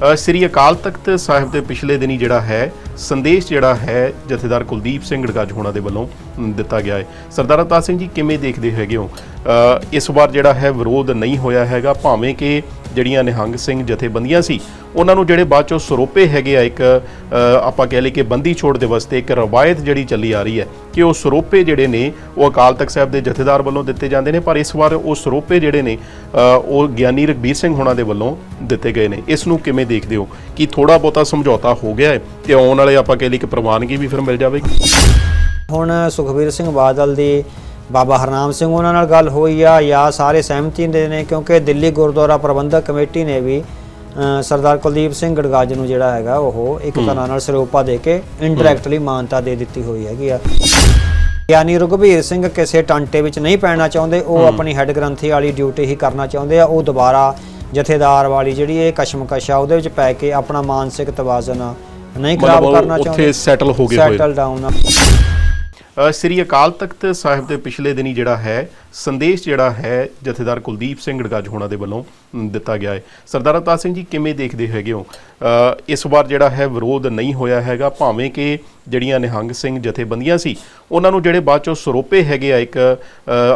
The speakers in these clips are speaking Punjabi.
ਸ੍ਰੀ ਅਕਾਲ ਤਖਤ ਸਾਹਿਬ ਦੇ ਪਿਛਲੇ ਦਿਨੀ ਜਿਹੜਾ ਹੈ, ਸੰਦੇਸ਼ ਜਿਹੜਾ ਹੈ, ਜਥੇਦਾਰ ਕੁਲਦੀਪ ਸਿੰਘ ਗੜਗੱਜ ਹੋਣਾ ਦੇ ਵੱਲੋਂ ਦਿੱਤਾ ਗਿਆ ਹੈ। ਸਰਦਾਰ ਅਵਤਾਰ ਸਿੰਘ ਜੀ, ਕਿਵੇਂ ਦੇਖਦੇ ਹੈਗੇ ਹੋ? ਇਸ ਵਾਰ ਜਿਹੜਾ ਹੈ ਵਿਰੋਧ ਨਹੀਂ ਹੋਇਆ ਹੈਗਾ, ਭਾਵੇਂ ਕਿ ਜਿਹੜੀਆਂ ਨਿਹੰਗ ਸਿੰਘ ਜਥੇਬੰਦੀਆਂ ਸੀ, ਉਹਨਾਂ ਨੂੰ ਜਿਹੜੇ ਬਾਅਦ ਚੋਂ ਸਰੋਪੇ ਹੈਗੇ ਆ ਇੱਕ ਆਪਾਂ ਕਹਿ ਲਈ ਕਿ ਬੰਦੀ ਛੋੜ ਦੇ ਵਾਸਤੇ ਇੱਕ ਰਵਾਇਤ ਜਿਹੜੀ ਚੱਲੀ ਆ ਰਹੀ ਹੈ ਕਿ ਉਹ ਸਰੋਪੇ ਜਿਹੜੇ ਨੇ, ਉਹ ਅਕਾਲ ਤਖਤ ਸਾਹਿਬ ਦੇ ਜਥੇਦਾਰ ਵੱਲੋਂ ਦਿੱਤੇ ਜਾਂਦੇ ਨੇ, ਪਰ ਇਸ ਵਾਰ ਉਹ ਸਰੋਪੇ ਜਿਹੜੇ ਨੇ ਉਹ ਗਿਆਨੀ ਰਘਬੀਰ ਸਿੰਘ ਹੋਣਾ ਦੇ ਵੱਲੋਂ ਦਿੱਤੇ ਗਏ ਨੇ। ਇਸ ਨੂੰ ਕਿਵੇਂ ਦੇਖਦੇ ਹੋ? ਕਿ ਥੋੜਾ ਬਹੁਤਾ ਸਮਝੌਤਾ ਹੋ ਗਿਆ ਹੈ ਤੇ ਆਉਣ ਵਾਲੇ ਆਪਾਂ ਕਹਿ ਲਈ ਕਿ ਪ੍ਰਵਾਨਗੀ ਵੀ ਫਿਰ ਮਿਲ ਜਾਵੇਗੀ? ਹੁਣ ਸੁਖਬੀਰ ਸਿੰਘ ਬਾਦਲ ਦੀ ਬਾਬਾ ਹਰਨਾਮ ਸਿੰਘ ਉਹਨਾਂ ਨਾਲ ਗੱਲ ਹੋਈ ਆ ਜਾਂ ਸਾਰੇ ਸਹਿਮਤੀ ਦੇ ਨੇ ਕਿਉਂਕਿ ਦਿੱਲੀ ਗੁਰਦੁਆਰਾ ਪ੍ਰਬੰਧਕ ਕਮੇਟੀ ਨੇ ਵੀ ਸਰਦਾਰ ਕੁਲਦੀਪ ਸਿੰਘ ਗੜਗਾਜ ਨੂੰ ਜਿਹੜਾ ਹੈਗਾ ਉਹ ਇੱਕ ਤਰ੍ਹਾਂ ਨਾਲ ਸਰੋਪਾ ਦੇ ਕੇ ਇਨਡਾਇਰੈਕਟਲੀ ਮਾਨਤਾ ਦੇ ਦਿੱਤੀ ਹੋਈ ਹੈਗੀ ਆ। ਗਿਆਨੀ ਰਘੁਬੀਰ ਸਿੰਘ ਕਿਸੇ ਟਾਂਟੇ ਵਿੱਚ ਨਹੀਂ ਪੈਣਾ ਚਾਹੁੰਦੇ ਉਹ ਆਪਣੀ ਹੈੱਡ ਗ੍ਰੰਥੀ ਵਾਲੀ ਡਿਊਟੀ ਹੀ ਕਰਨਾ ਚਾਹੁੰਦੇ ਆ ਉਹ ਦੁਬਾਰਾ ਜਥੇਦਾਰ ਵਾਲੀ ਜਿਹੜੀ ਇਹ ਕਸ਼ਮਕਸ਼ ਆ ਉਹਦੇ ਵਿੱਚ ਪੈ ਕੇ ਆਪਣਾ ਮਾਨਸਿਕ ਤਵਾਜ਼ਨ ਨਹੀਂ ਖਰਾਬ ਕਰਨਾ ਚਾਹੁੰਦੇ ਉੱਥੇ settle ਹੋ ਗਏ ਹੋਏ। ਸੈਟਲ ਡਾਊਨ ਆ। ਸ੍ਰੀ ਅਕਾਲ ਤਖਤ ਸਾਹਿਬ ਦੇ ਪਿਛਲੇ ਦਿਨੀ ਜਿਹੜਾ ਹੈ ਸੰਦੇਸ਼ ਜਿਹੜਾ ਹੈ ਜਥੇਦਾਰ ਕੁਲਦੀਪ ਸਿੰਘ ਗੜਗੱਜ ਹੋਣਾ ਦੇ ਵੱਲੋਂ ਦਿੱਤਾ ਗਿਆ ਹੈ। ਸਰਦਾਰ ਅਵਤਾਰ ਸਿੰਘ ਜੀ ਕਿਵੇਂ ਦੇਖਦੇ ਹੈਗੇ ਹੋ? ਇਸ ਵਾਰ ਜਿਹੜਾ ਹੈ ਵਿਰੋਧ ਨਹੀਂ ਹੋਇਆ ਹੈਗਾ, ਭਾਵੇਂ ਕਿ ਜਿਹੜੀਆਂ ਨਿਹੰਗ ਸਿੰਘ ਜਥੇਬੰਦੀਆਂ ਸੀ, ਉਹਨਾਂ ਨੂੰ ਜਿਹੜੇ ਬਾਅਦ ਚੋਂ ਸਰੋਪੇ ਹੈਗੇ ਆ ਇੱਕ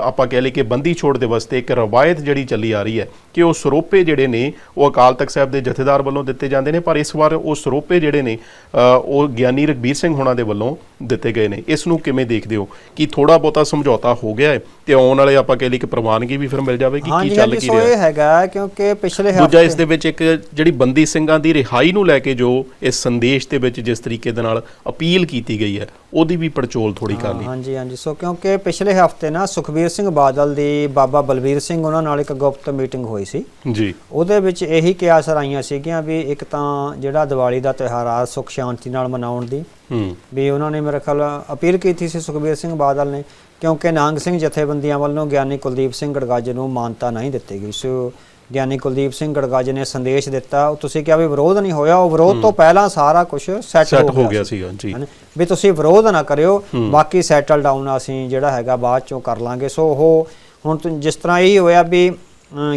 ਆਪਾਂ ਕਹਿ ਲਈ ਕਿ ਬੰਦੀ ਛੋੜ ਦੇ ਵਾਸਤੇ ਇੱਕ ਰਵਾਇਤ ਜਿਹੜੀ ਚੱਲੀ ਆ ਰਹੀ ਹੈ ਕਿ ਉਹ ਸਰੋਪੇ ਜਿਹੜੇ ਨੇ, ਉਹ ਅਕਾਲ ਤਖਤ ਸਾਹਿਬ ਦੇ ਜਥੇਦਾਰ ਵੱਲੋਂ ਦਿੱਤੇ ਜਾਂਦੇ ਨੇ, ਪਰ ਇਸ ਵਾਰ ਉਹ ਸਰੋਪੇ ਜਿਹੜੇ ਨੇ ਉਹ ਗਿਆਨੀ ਰਘਬੀਰ ਸਿੰਘ ਹੋਣਾ ਦੇ ਵੱਲੋਂ ਦਿੱਤੇ ਗਏ ਨੇ। ਇਸ ਨੂੰ ਕਿਵੇਂ ਦੇਖਦੇ ਹੋ? ਕਿ ਥੋੜਾ ਬਹੁਤਾ ਸਮਝੌਤਾ ਹੋ ਗਿਆ ਹੈ ਤੇ ਆਉਣ ਵਾਲੇ ਆਪਾਂ ਕਹਿ ਲਈ ਕਿ ਪ੍ਰਵਾਨਗੀ ਵੀ ਫਿਰ ਮਿਲ ਜਾਵੇਗੀ ਕੀ ਚੱਲ ਕੀ ਰਿਹਾ? ਇਹ ਹੈਗਾ ਕਿਉਂਕਿ ਪਿਛਲੇ ਦੂਜਾ ਹਫ਼ਤੇ ਇਸ ਦੇ ਵਿੱਚ ਇੱਕ ਜਿਹੜੀ ਬੰਦੀ ਸਿੰਘਾਂ ਦੀ ਰਿਹਾਈ ਨੂੰ ਲੈ ਕੇ ਜੋ ਇਸ ਸੰਦੇਸ਼ ਦੇ ਵਿੱਚ ਜਿਸ ਤਰੀਕੇ ਦੇ ਨਾਲ ਅਪੀਲ ਕੀਤੀ ਗਈ ਹੈ ਉਹਦੀ ਵੀ ਪੜਚੋਲ ਥੋੜੀ ਕਰ ਲਈ। ਹਾਂਜੀ ਹਾਂਜੀ ਸੋ ਕਿਉਂਕਿ ਪਿਛਲੇ ਹਫ਼ਤੇ ਨਾ ਸੁਖਬੀਰ ਸਿੰਘ ਬਾਦਲ ਦੀ ਬਾਬਾ ਬਲਵੀਰ ਸਿੰਘ ਉਹਨਾਂ ਨਾਲ ਇੱਕ ਗੁਪਤ ਮੀਟਿੰਗ ਹੋਈ ਸੀ। ਜੀ। ਉਹਦੇ ਵਿੱਚ ਇਹੀ ਕਿਆਸ ਰਾਈਆਂ ਸੀਗੀਆਂ ਵੀ ਇੱਕ ਤਾਂ ਜਿਹੜਾ ਦੀਵਾਲੀ ਦਾ ਤਿਉਹਾਰ ਆ ਸੁਖ ਸ਼ਾਂਤੀ ਨਾਲ ਮਨਾਉਣ ਦੀ ਹੂੰ। ਵੀ ਉਹਨਾਂ ਨੇ ਮੇਰੇ ਖਿਆਲ ਅਪੀਲ ਕੀਤੀ ਸੀ ਸੁਖਬੀਰ ਸਿੰਘ ਬਾਦਲ ਨੇ। ਕਿਉਂਕਿ ਨਾਂਗ ਸਿੰਘ ਜਥੇਬੰਦੀਆਂ ਵੱਲੋਂ ਗਿਆਨੀ ਕੁਲਦੀਪ ਸਿੰਘ ਗੜਗੱਜ ਨੂੰ ਮਾਨਤਾ ਨਹੀਂ ਦਿੱਤੀ ਗਈ। ਸੋ ਗਿਆਨੀ ਕੁਲਦੀਪ ਸਿੰਘ ਗੜਗੱਜ ਨੇ ਸੰਦੇਸ਼ ਦਿੱਤਾ ਤੁਸੀਂ ਕਿਹਾ ਵੀ ਵਿਰੋਧ ਨਹੀਂ ਹੋਇਆ ਉਹ ਵਿਰੋਧ ਤੋਂ ਪਹਿਲਾਂ ਸਾਰਾ ਕੁਝ ਸੈੱਟ ਸੈੱਟ ਹੋ ਗਿਆ ਸੀਗਾ ਜੀ। ਵੀ ਤੁਸੀਂ ਵਿਰੋਧ ਨਾ ਕਰਿਓ ਬਾਕੀ ਸੈਟਲ ਡਾਊਨ ਅਸੀਂ ਜਿਹੜਾ ਹੈਗਾ ਬਾਅਦ ਚੋਂ ਕਰ ਲਾਂਗੇ। ਸੋ ਉਹ ਹੁਣ ਜਿਸ ਤਰ੍ਹਾਂ ਇਹ ਹੋਇਆ ਵੀ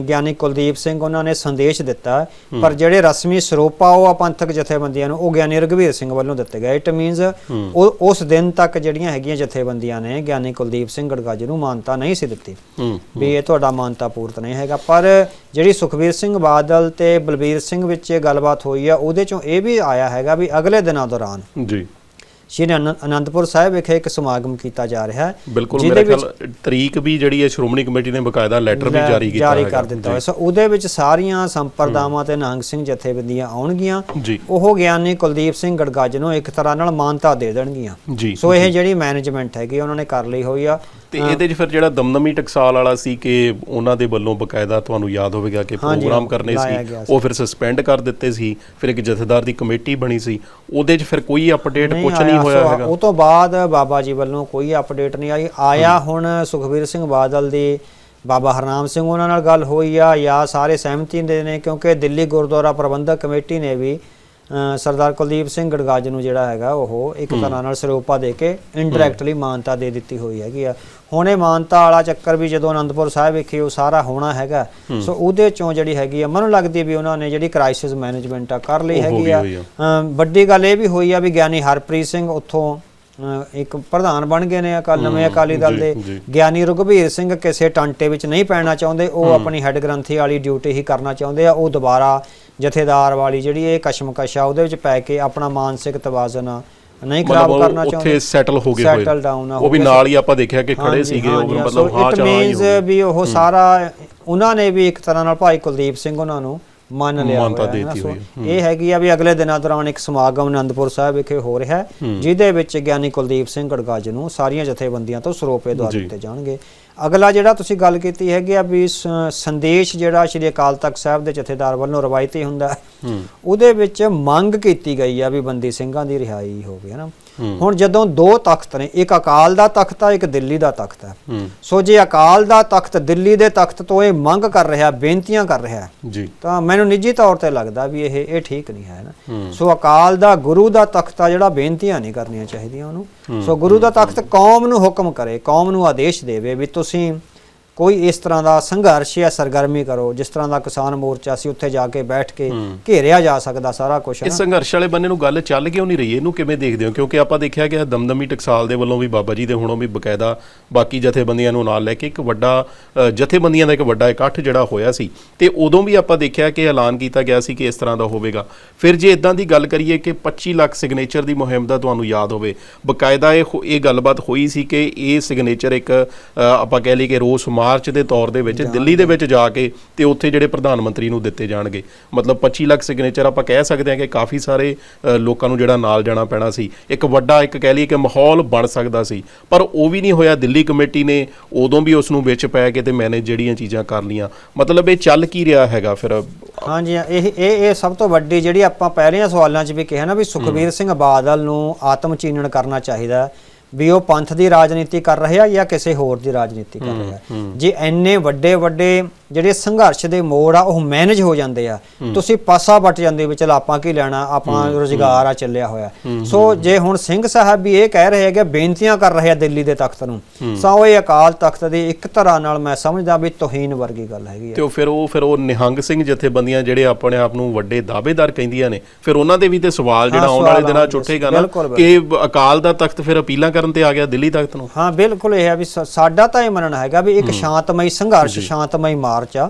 ਗਿਆਨੀ ਕੁਲਦੀਪ ਸਿੰਘ ਉਹਨਾਂ ਨੇ ਸੰਦੇਸ਼ ਦਿੱਤਾ। ਪਰ ਜਿਹੜੇ ਰਸਮੀ ਸਰੋਪਾ ਉਹ ਆ ਪੰਥਕ ਜਥੇਬੰਦੀਆਂ ਨੂੰ ਉਹ ਗਿਆਨੀ ਰਘਵੀਰ ਸਿੰਘ ਵੱਲੋਂ ਦਿੱਤੇ ਗਏ। ਇਟ ਮੀਨਸ ਉਹ ਉਸ ਦਿਨ ਤੱਕ ਜਿਹੜੀਆਂ ਹੈਗੀਆਂ ਜਥੇਬੰਦੀਆਂ ਨੇ ਗਿਆਨੀ ਕੁਲਦੀਪ ਸਿੰਘ ਗੜਗੱਜ ਨੂੰ ਮਾਨਤਾ ਨਹੀਂ ਸੀ ਦਿੱਤੀ। ਵੀ ਇਹ ਤੁਹਾਡਾ ਮਾਨਤਾ ਪੂਰਤ ਨਹੀਂ ਹੈਗਾ। ਪਰ ਜਿਹੜੀ ਸੁਖਬੀਰ ਸਿੰਘ ਬਾਦਲ ਤੇ ਬਲਬੀਰ ਸਿੰਘ ਵਿੱਚ ਇਹ ਗੱਲਬਾਤ ਹੋਈ ਆ ਉਹਦੇ ਚੋਂ ਇਹ ਵੀ ਆਇਆ ਹੈਗਾ ਵੀ ਅਗਲੇ ਦਿਨਾਂ ਦੌਰਾਨ ਜੀ। ਸ਼੍ਰੀ ਅਨੰ- ਅਨੰਦਪੁਰ ਸਾਹਿਬ ਵਿਖੇ ਇੱਕ ਸਮਾਗਮ ਕੀਤਾ ਜਾ ਰਿਹਾ ਹੈ ਬਿਲਕੁਲ ਜਿਹਦੇ ਮੇਰੇ ਖਿਆਲ ਤਰੀਕ ਵੀ ਜਿਹੜੀ ਹੈ ਸ਼੍ਰੋਮਣੀ ਕਮੇਟੀ ਨੇ ਬਕਾਇਦਾ ਲੈਟਰ ਵੀ ਜਾਰੀ ਕੀਤਾ ਜਾਰੀ। ਕਰ ਦਿੱਤਾ ਹੋਇਆ। ਸੋ ਉਹਦੇ ਵਿੱਚ ਸਾਰੀਆਂ ਸੰਪਰਦਾਵਾਂ ਤੇ ਨਾਂਗ ਸਿੰਘ ਜਥੇਬੰਦੀਆਂ ਆਉਣਗੀਆਂ। ਉਹ ਗਿਆਨੀ ਕੁਲਦੀਪ ਸਿੰਘ ਗੜਗੱਜ ਨੂੰ ਇੱਕ ਤਰ੍ਹਾਂ ਨਾਲ ਮਾਨਤਾ ਦੇ ਦੇਣਗੀਆਂ। ਸੋ ਇਹ ਜਿਹੜੀ ਮੈਨੇਜਮੈਂਟ ਹੈਗੀ ਉਹਨਾਂ ਨੇ ਕਰ ਲਈ ਹੋਈ ਆ। ਤੇ ਇਹਦੇ 'ਚ ਫਿਰ ਜਿਹੜਾ ਦਮਦਮੀ ਟਕਸਾਲ ਵਾਲਾ ਸੀ ਕਿ ਉਹਨਾਂ ਦੇ ਵੱਲੋਂ ਬਕਾਇਦਾ ਤੁਹਾਨੂੰ ਯਾਦ ਹੋਵੇਗਾ ਕਿ ਪ੍ਰੋਗਰਾਮ ਕਰਨੇ ਸੀ। ਉਹ ਫਿਰ ਸਸਪੈਂਡ ਕਰ ਦਿੱਤੇ ਸੀ ਫਿਰ ਇੱਕ ਜਥੇਦਾਰ ਦੀ ਕਮੇਟੀ ਬਣੀ ਸੀ ਉਹਦੇ 'ਚ ਫਿਰ ਕੋਈ ਅਪਡੇਟ ਕੁਝ ਨਹੀਂ। ਹੋਇਆ ਹੈਗਾ ਉਹ ਤੋਂ ਬਾਅਦ ਬਾਬਾ ਜੀ ਵੱਲੋਂ ਕੋਈ ਅਪਡੇਟ ਨਹੀਂ ਆਈ ਆਇਆ ਹੁਣ ਸੁਖਬੀਰ ਸਿੰਘ ਬਾਦਲ ਦੀ ਬਾਬਾ ਹਰਨਾਮ ਸਿੰਘ ਉਹਨਾਂ ਨਾਲ ਗੱਲ ਹੋਈ ਆ ਜਾਂ ਸਾਰੇ ਸਹਿਮਤੀ ਦੇ ਨੇ ਕਿਉਂਕਿ ਦਿੱਲੀ ਗੁਰਦੁਆਰਾ ਪ੍ਰਬੰਧਕ ਕਮੇਟੀ ਨੇ ਵੀ ਸਰਦਾਰ ਕੁਲਦੀਪ ਸਿੰਘ ਗੜਗੱਜ ਨੂੰ ਜਿਹੜਾ ਹੈਗਾ ਉਹ ਇੱਕ ਤਰ੍ਹਾਂ ਨਾਲ ਸਰੋਪਾ ਦੇ ਕੇ ਇਨਡਾਇਰੈਕਟਲੀ ਮਾਨਤਾ ਦੇ ਦਿੱਤੀ ਹੋਈ ਹੈਗੀ ਆ। ਹੁਣ ਇਹ ਮਾਨਤਾ ਵਾਲਾ ਚੱਕਰ ਵੀ ਜਦੋਂ ਅਨੰਦਪੁਰ ਸਾਹਿਬ ਵਿਖੇ ਉਹ ਸਾਰਾ ਹੋਣਾ ਹੈਗਾ ਸੋ ਉਹਦੇ ਚੋਂ ਜਿਹੜੀ ਹੈਗੀ ਆ ਮੈਨੂੰ ਲੱਗਦੀ ਵੀ ਉਹਨਾਂ ਨੇ ਜਿਹੜੀ ਕ੍ਰਾਈਸਿਸ ਮੈਨੇਜਮੈਂਟ ਆ ਕਰ ਲਈ ਹੈਗੀ ਆ। ਵੱਡੀ ਗੱਲ ਇਹ ਵੀ ਹੋਈ ਆ ਵੀ ਗਿਆਨੀ ਹਰਪ੍ਰੀਤ ਸਿੰਘ ਉੱਥੋਂ ਇੱਕ ਪ੍ਰਧਾਨ ਬਣ ਗਏ ਨੇ ਅਕਾਲ ਨਵੇਂ ਅਕਾਲੀ ਦਲ ਦੇ। ਗਿਆਨੀ ਰਘੁਬੀਰ ਸਿੰਘ ਕਿਸੇ ਟਾਂਟੇ ਵਿੱਚ ਨਹੀਂ ਪੈਣਾ ਚਾਹੁੰਦੇ ਉਹ ਆਪਣੀ ਹੈੱਡ ਗ੍ਰੰਥੀ ਵਾਲੀ ਡਿਊਟੀ ਹੀ ਕਰਨਾ ਚਾਹੁੰਦੇ ਆ ਉਹ ਦੁਬਾਰਾ ਜਥੇਦਾਰ ਵਾਲੀ ਜਿਹੜੀ ਇਹ ਕਸ਼ਮਕਸ਼ ਆ ਉਹਦੇ ਵਿੱਚ ਪੈ ਕੇ ਆਪਣਾ ਮਾਨਸਿਕ ਤਵਾਜ਼ਨ ਨਹੀਂ ਖਰਾਬ ਕਰਨਾ ਚਾਹੁੰਦੇ। ਉੱਥੇ ਸੈਟਲ ਹੋ ਗਏ ਹੋਏ। ਉਹ ਵੀ ਨਾਲ ਹੀ ਆਪਾਂ ਦੇਖਿਆ ਕਿ ਖੜੇ ਸੀਗੇ ਉਹ ਮਤਲਬ ਹਾਂ ਚਾਹਾਂ ਹੀ ਹੋ। ਵੀ ਉਹ ਸਾਰਾ ਉਹਨਾਂ ਨੇ ਵੀ ਇੱਕ ਤਰ੍ਹਾਂ ਨਾਲ ਭਾਈ ਕੁਲਦੀਪ ਸਿੰਘ ਉਹਨਾਂ ਨੂੰ ਮੰਨ ਲਿਆ ਮਾਨਤਾ ਹੋਇਆ ਹੈ ਨਾ। ਦੇਤੀ ਸੋ ਹੋਈ ਇਹ ਹੈਗੀ ਆ ਵੀ ਅਗਲੇ ਦਿਨਾਂ ਦੌਰਾਨ ਇੱਕ ਸਮਾਗਮ ਅਨੰਦਪੁਰ ਸਾਹਿਬ ਵਿਖੇ ਹੋ ਰਿਹਾ ਹੈ ਜਿਹਦੇ ਵਿੱਚ ਗਿਆਨੀ ਕੁਲਦੀਪ ਸਿੰਘ ਗੜਗੱਜ ਨੂੰ ਸਾਰੀਆਂ ਜਥੇਬੰਦੀਆਂ ਤੋਂ ਸਰੋਪੇ ਦਵਾ ਜੀ। ਦਿੱਤੇ ਜਾਣਗੇ। ਅਗਲਾ ਜਿਹੜਾ ਤੁਸੀਂ ਗੱਲ ਕੀਤੀ ਹੈਗੀ ਆ ਵੀ ਸ- ਸੰਦੇਸ਼ ਜਿਹੜਾ ਸ਼੍ਰੀ ਅਕਾਲ ਤਖਤ ਸਾਹਿਬ ਦੇ ਜਥੇਦਾਰ ਵੱਲੋਂ ਰਵਾਇਤੀ ਹੁੰਦਾ ਹੈ, ਉਹਦੇ ਵਿੱਚ ਮੰਗ ਕੀਤੀ ਗਈ ਆ ਵੀ ਬੰਦੀ ਸਿੰਘਾਂ ਦੀ ਰਿਹਾਈ ਹੋਵੇ ਹਨਾ ਹੁਣ ਜਦੋਂ ਦੋ ਤਖਤ ਨੇ ਇੱਕ ਅਕਾਲ ਦਾ ਤਖਤ ਆ ਇੱਕ ਦਿੱਲੀ ਦਾ ਤਖਤ ਹੈ। ਸੋ ਜੇ ਅਕਾਲ ਦਾ ਤਖਤ ਦਿੱਲੀ ਦੇ ਤਖਤ ਤੋਂ ਇਹ ਮੰਗ ਕਰ ਰਿਹਾ ਬੇਨਤੀਆਂ ਕਰ ਰਿਹਾ ਜੀ। ਤਾਂ ਮੈਨੂੰ ਨਿੱਜੀ ਤੌਰ ਤੇ ਲੱਗਦਾ ਵੀ ਇਹ ਇਹ ਠੀਕ ਨਹੀਂ ਹੈ ਨਾ। ਸੋ ਅਕਾਲ ਦਾ ਗੁਰੂ ਦਾ ਤਖਤ ਆ ਜਿਹੜਾ ਬੇਨਤੀਆਂ ਨਹੀਂ ਕਰਨੀਆਂ ਚਾਹੀਦੀਆਂ ਉਹਨੂੰ। ਸੋ ਗੁਰੂ ਦਾ ਤਖਤ ਕੌਮ ਨੂੰ ਹੁਕਮ ਕਰੇ ਕੌਮ ਨੂੰ ਆਦੇਸ਼ ਦੇਵੇ ਵੀ ਤੁਸੀਂ ਕੋਈ ਇਸ ਤਰ੍ਹਾਂ ਦਾ ਸੰਘਰਸ਼ ਜਾਂ ਸਰਗਰਮੀ ਕਰੋ ਜਿਸ ਤਰ੍ਹਾਂ ਦਾ ਕਿਸਾਨ ਮੋਰਚਾ ਸੀ ਉੱਥੇ ਜਾ ਕੇ ਬੈਠ ਕੇ ਘੇਰਿਆ ਜਾ ਸਕਦਾ ਸਾਰਾ ਕੁਝ ਇਸ ਸੰਘਰਸ਼ ਵਾਲੇ ਬੰਨੇ ਨੂੰ ਗੱਲ ਚੱਲ ਕਿਉਂ ਨਹੀਂ ਰਹੀ? ਇਹਨੂੰ ਕਿਵੇਂ ਦੇਖਦੇ ਹੋ? ਕਿਉਂਕਿ ਆਪਾਂ ਦੇਖਿਆ ਕਿ ਦਮਦਮੀ ਟਕਸਾਲ ਦੇ ਵੱਲੋਂ ਵੀ ਬਾਬਾ ਜੀ ਦੇ ਹੁਣੋਂ ਵੀ ਬਕਾਇਦਾ ਬਾਕੀ ਜਥੇਬੰਦੀਆਂ ਨੂੰ ਨਾਲ ਲੈ ਕੇ ਇੱਕ ਵੱਡਾ ਜਥੇਬੰਦੀਆਂ ਦਾ ਇੱਕ ਵੱਡਾ ਇਕੱਠ ਜਿਹੜਾ ਹੋਇਆ ਸੀ। ਤੇ ਉਦੋਂ ਵੀ ਆਪਾਂ ਦੇਖਿਆ ਕਿ ਐਲਾਨ ਕੀਤਾ ਗਿਆ ਸੀ ਕਿ ਇਸ ਤਰ੍ਹਾਂ ਦਾ ਹੋਵੇਗਾ। ਫਿਰ ਜੇ ਇਦਾਂ ਦੀ ਗੱਲ ਕਰੀਏ ਕਿ 25 ਲੱਖ ਸਿਗਨੇਚਰ ਦੀ ਮੁਹਿੰਮ ਦਾ ਤੁਹਾਨੂੰ ਯਾਦ ਹੋਵੇ ਬਕਾਇਦਾ ਇਹ ਇਹ ਗੱਲਬਾਤ ਹੋਈ ਸੀ ਕਿ ਇਹ ਸਿਗਨੇਚਰ ਇੱਕ ਆਪਾਂ ਕਹਿ ਲਈਏ ਕਿ ਰੋਸ ਮਾਰਚ ਦੇ ਤੌਰ ਦੇ ਵਿੱਚ ਦਿੱਲੀ ਦੇ ਵਿੱਚ ਜਾ ਕੇ ਤੇ ਉੱਥੇ ਜਿਹੜੇ ਪ੍ਰਧਾਨ ਮੰਤਰੀ ਨੂੰ ਦਿੱਤੇ ਜਾਣਗੇ। ਮਤਲਬ 25 ਲੱਖ ਸਿਗਨੇਚਰ ਆਪਾਂ ਕਹਿ ਸਕਦੇ ਹਾਂ ਕਿ ਕਾਫੀ ਸਾਰੇ ਲੋਕਾਂ ਨੂੰ ਜਿਹੜਾ ਨਾਲ ਜਾਣਾ ਪੈਣਾ ਸੀ। ਇੱਕ ਵੱਡਾ ਇੱਕ ਕਹਿ ਲਈਏ ਕਿ ਮਾਹੌਲ ਬਣ ਸਕਦਾ ਸੀ। ਪਰ ਉਹ ਵੀ ਨਹੀਂ ਹੋਇਆ। ਦਿੱਲੀ ਕਮੇਟੀ ਨੇ ਉਦੋਂ ਵੀ ਉਸ ਨੂੰ ਵਿੱਚ ਪੈ ਕੇ ਤੇ ਮੈਨੇਜ ਜਿਹੜੀਆਂ ਚੀਜ਼ਾਂ ਕਰ ਲੀਆਂ ਮਤਲਬ ਇਹ ਚੱਲ ਕੀ ਰਿਹਾ ਹੈਗਾ ਫਿਰ? ਹਾਂਜੀ ਇਹ ਇਹ ਇਹ ਸਭ ਤੋਂ ਵੱਡੀ ਜਿਹੜੀ ਆਪਾਂ ਪਹਿਲੀਆਂ ਸਵਾਲਾਂ 'ਚ ਵੀ ਕਿਹਾ ਨਾ ਵੀ ਸੁਖਬੀਰ ਸਿੰਘ ਬਾਦਲ ਨੂੰ ਆਤਮ ਚੀਨਣ ਕਰਨਾ ਚਾਹੀਦਾ। ਵੀ ਉਹ ਪੰਥ ਦੀ ਰਾਜਨੀਤੀ ਕਰ ਰਿਹਾ ਜਾਂ ਕਿਸੇ ਹੋਰ ਦੀ ਰਾਜਨੀਤੀ ਕਰ ਰਿਹਾ ਜੇ ਐਨੇ ਵੱਡੇ ਵੱਡੇ ਜਿਹੜੇ ਸੰਘਰਸ਼ ਦੇ ਮੋੜ ਆ ਉਹ ਮੈਨੇਜ ਹੋ ਜਾਂਦੇ ਆ। ਤੁਸੀਂ ਪਾਸਾ ਵੱਟ ਜਾਂਦੇ ਵੀ ਚਲ ਆਪਾਂ ਕੀ ਲੈਣਾ ਆਪਾਂ ਰੋਜ਼ਗਾਰ ਆ ਚੱਲਿਆ ਹੋਇਆ। ਸੋ ਜੇ ਹੁਣ ਸਿੰਘ ਸਾਹਿਬ ਵੀ ਇਹ ਕਹਿ ਰਹੇ ਹੈਗੇ ਬੇਨਤੀਆਂ ਕਰ ਰਹੇ ਆ ਦਿੱਲੀ ਦੇ ਤਖਤ ਨੂੰ ਸੋ ਇਹ ਅਕਾਲ ਤਖਤ ਦੀ ਇੱਕ ਤਰ੍ਹਾਂ ਨਾਲ ਮੈਂ ਸਮਝਦਾ ਵੀ ਤੋਹੀਨ ਵਰਗੀ ਗੱਲ ਹੈਗੀ ਆ। ਤੇ ਉਹ ਫਿਰ ਉਹ ਫਿਰ ਉਹ ਨਿਹੰਗ ਸਿੰਘ ਜਥੇਬੰਦੀਆਂ ਜਿਹੜੇ ਆਪਣੇ ਆਪ ਨੂੰ ਵੱਡੇ ਦਾਅਵੇਦਾਰ ਕਹਿੰਦੀਆਂ ਨੇ ਫਿਰ ਉਹਨਾਂ ਦੇ ਵੀ ਤੇ ਸਵਾਲ ਜਿਹੜਾ ਆਉਣ ਵਾਲੇ ਦਿਨਾਂ ਚ। ਉੱਠੇਗਾ ਨਾ ਕਿ ਅਕਾਲ ਦਾ ਤਖਤ ਫਿਰ ਅਪੀਲਾਂ ਕਰਨ ਤੇ ਆ ਗਿਆ ਦਿੱਲੀ ਤਖਤ ਨੂੰ? ਹਾਂ ਬਿਲਕੁਲ ਇਹ ਹੈ ਵੀ ਸਾਡਾ ਤਾਂ ਇਹ ਮੰਨਣਾ ਹੈਗਾ ਵੀ ਇੱਕ ਸ਼ਾਂਤਮਈ ਸੰਘਰਸ਼ ਸ਼ਾਂਤਮਈ ਮਾਰਚ ਆ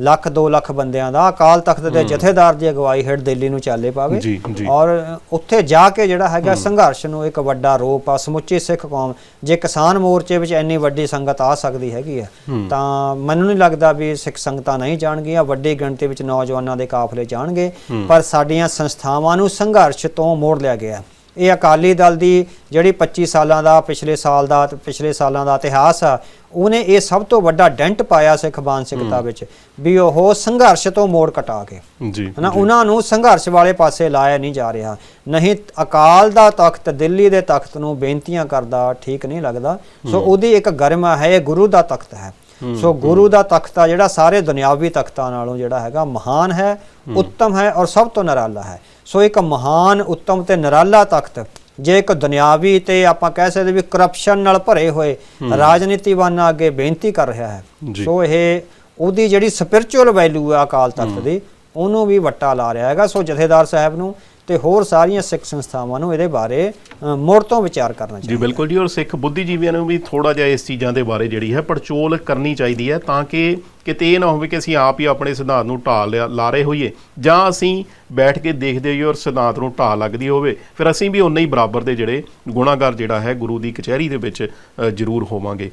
ਲੱਖ 2 ਲੱਖ ਬੰਦਿਆਂ ਦਾ ਅਕਾਲ ਤਖਤ ਦੇ ਜਥੇਦਾਰ ਦੀ ਅਗਵਾਈ ਹੇਠ ਦਿੱਲੀ ਨੂੰ ਚਾਲੇ ਪਾਵੇ। ਔਰ ਉੱਥੇ ਜਾ ਕੇ ਜਿਹੜਾ ਹੈਗਾ ਸੰਘਰਸ਼ ਨੂੰ ਇੱਕ ਵੱਡਾ ਰੂਪ ਆ ਸਮੁੱਚੀ ਸਿੱਖ ਕੌਮ। ਜੇ ਕਿਸਾਨ ਮੋਰਚੇ ਵਿੱਚ ਇੰਨੀ ਵੱਡੀ ਸੰਗਤ ਆ ਸਕਦੀ ਹੈਗੀ ਆ ਤਾਂ ਮੈਨੂੰ ਨਹੀਂ ਲੱਗਦਾ ਵੀ ਸਿੱਖ ਸੰਗਤਾਂ ਨਹੀਂ ਜਾਣਗੀਆਂ। ਵੱਡੀ ਗਿਣਤੀ ਵਿੱਚ ਨੌਜਵਾਨਾਂ ਦੇ ਕਾਫਲੇ ਜਾਣਗੇ। ਪਰ ਸਾਡੀਆਂ ਸੰਸਥਾਵਾਂ ਨੂੰ ਸੰਘਰਸ਼ ਤੋਂ ਮੋੜ ਲਿਆ ਗਿਆ। ਇਹ ਅਕਾਲੀ ਦਲ ਦੀ ਜਿਹੜੀ 25 ਸਾਲਾਂ ਦਾ ਪਿਛਲੇ ਸਾਲ ਦਾ ਪਿਛਲੇ ਸਾਲਾਂ ਦਾ ਇਤਿਹਾਸ ਆ ਉਹਨੇ ਇਹ ਸਭ ਤੋਂ ਵੱਡਾ ਡੈਂਟ ਪਾਇਆ ਸਿੱਖ ਬਾਂਸਿਕਤਾ ਵਿੱਚ ਵੀ ਉਹ ਸੰਘਰਸ਼ ਤੋਂ ਮੋੜ ਕਟਾ ਕੇ। ਜੀ ਹਨਾ ਉਹਨਾਂ ਨੂੰ ਸੰਘਰਸ਼ ਵਾਲੇ ਪਾਸੇ ਲਾਇਆ ਨਹੀਂ ਜਾ ਰਿਹਾ। ਨਹੀਂ ਅਕਾਲ ਦਾ ਤਖਤ ਦਿੱਲੀ ਦੇ ਤਖਤ ਨੂੰ ਬੇਨਤੀਆਂ ਕਰਦਾ ਠੀਕ ਨਹੀਂ ਲੱਗਦਾ। ਸੋ ਉਹਦੀ ਇੱਕ ਗਰਿਮਾ ਹੈ ਇਹ ਗੁਰੂ ਦਾ ਤਖਤ ਹੈ। ਸੋ ਗੁਰੂ ਦਾ ਤਖਤ ਆ ਜਿਹੜਾ ਸਾਰੇ ਦੁਨਿਆਵੀ ਤਖਤਾਂ ਨਾਲੋਂ ਜਿਹੜਾ ਹੈਗਾ ਮਹਾਨ ਹੈ ਉੱਤਮ ਹੈ ਔਰ ਸਭ ਤੋਂ ਨਿਰਾਲਾ ਹੈ। ਸੋ ਇੱਕ ਮਹਾਨ ਉੱਤਮ ਤੇ ਨਿਰਾਲਾ ਤਖਤ ਜੇ ਇੱਕ ਦੁਨਿਆਵੀ ਤੇ ਆਪਾਂ ਕਹਿ ਸਕਦੇ ਵੀ ਕਰਪਸ਼ਨ ਨਾਲ ਭਰੇ ਹੋਏ ਰਾਜਨੀਤੀਵਾਨਾਂ ਅੱਗੇ ਬੇਨਤੀ ਕਰ ਰਿਹਾ ਹੈ। ਸੋ ਇਹ ਉਹਦੀ ਜਿਹੜੀ ਸਪਿਰਚੁਅਲ ਵੈਲਿਊ ਆ ਅਕਾਲ ਤਖਤ ਦੀ ਉਹਨੂੰ ਵੀ ਵੱਟਾ ਲਾ ਰਿਹਾ ਹੈਗਾ। ਸੋ ਜਥੇਦਾਰ ਸਾਹਿਬ ਨੂੰ ਤੇ ਹੋਰ ਸਾਰੀਆਂ ਸਿੱਖ ਸੰਸਥਾਵਾਂ ਨੂੰ ਇਹਦੇ ਬਾਰੇ ਮੁੜ ਤੋਂ ਵਿਚਾਰ ਕਰਨਾ ਜੀ ਚਾਹੀਦਾ। ਬਿਲਕੁਲ ਜੀ ਔਰ ਸਿੱਖ ਬੁੱਧੀਜੀਵੀਆਂ ਨੂੰ ਵੀ ਥੋੜਾ ਜਿਹਾ ਇਸ ਚੀਜ਼ਾਂ ਦੇ ਬਾਰੇ ਜਿਹੜੀ ਹੈ ਪੜਚੋਲ ਕਰਨੀ ਚਾਹੀਦੀ ਹੈ ਤਾਂ ਕਿ ਕਿਤੇ ਇਹ ਨਾ ਹੋਵੇ ਕਿ ਅਸੀਂ ਆਪ ਹੀ ਆਪਣੇ ਸਿਧਾਂਤ ਨੂੰ ਢਾਲ ਲਿਆ- ਲਾ ਰਹੇ ਹੋਈਏ ਜਾਂ ਅਸੀਂ ਬੈਠ ਕੇ ਦੇਖਦੇ ਹੋਈਏ ਔਰ ਸਿਧਾਂਤ ਨੂੰ ਢਾਲ ਲੱਗਦੀ ਹੋਵੇ ਫਿਰ ਅਸੀਂ ਵੀ ਉਨੇ ਹੀ ਬਰਾਬਰ ਦੇ ਜਿਹੜੇ ਗੁਨਾਹਗਾਰ ਜਿਹੜਾ ਹੈ ਗੁਰੂ ਦੀ ਕਚਹਿਰੀ ਦੇ ਵਿੱਚ ਜ਼ਰੂਰ ਹੋਵਾਂਗੇ।